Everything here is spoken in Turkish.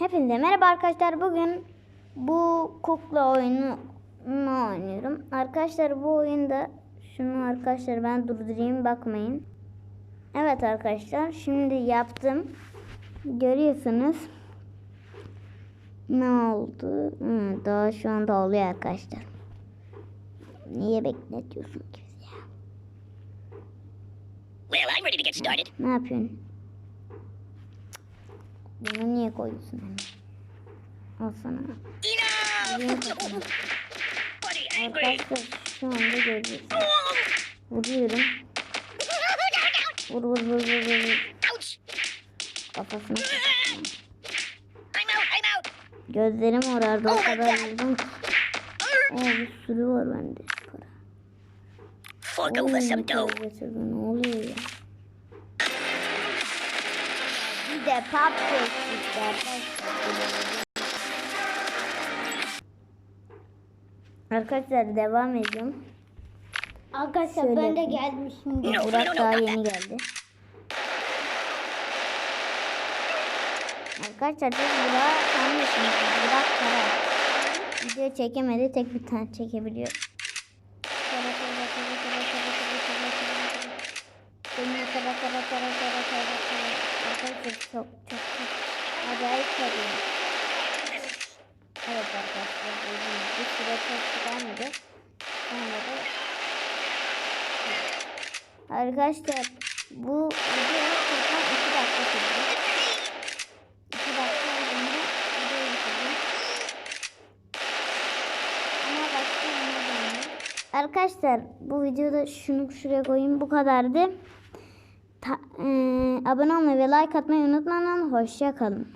Hepinize merhaba arkadaşlar. Bugün bu kukla oyunu oynuyorum. Arkadaşlar bu oyunda şunu arkadaşlar ben durdurayım bakmayın. Evet arkadaşlar şimdi yaptım. Görüyorsunuz. Ne oldu? Hı, daha şu anda oluyor arkadaşlar. Niye bekletiyorsun ki bizi ya? Well, I'm ready to get started. Ne yapıyorsun? Bunu niye koyuyorsun hemen? Al sana. Arkadaşlar şu anda görüyorsunuz. Vuruyorum. Vur vur vur vur vur. Kafasını. Gözlerim morardı o Oh kadar God. vurdum ki. Oo bir sürü var bende. Fork over some dough. Ne oluyor ya? Bir de pop arkadaşlar. Devam ediyorum. Arkadaşlar Şöyle ben de geldim şimdi. No, no, no, Burak no, daha yeni geldi. Arkadaşlar biz Burak'ı tanıyorsunuz. Burak Kara. Video çekemedi. Tek bir tane çekebiliyor. Kara kara kara kara kara kara kara kara kara kara kara kara kara. Çok çok çok acayip sarıyor. Evet arkadaşlar gördüğünüz gibi süre çok çıkarmadı. Sonra da Arkadaşlar bu video toplam 2 dakika sürdü. 2 dakika sonra video bitirdim. Ama başka ne dönüyor? Arkadaşlar bu videoda şunu şuraya koyayım bu kadardı. Ta- eee, abone olmayı ve like atmayı unutmayın. Hoşça kalın.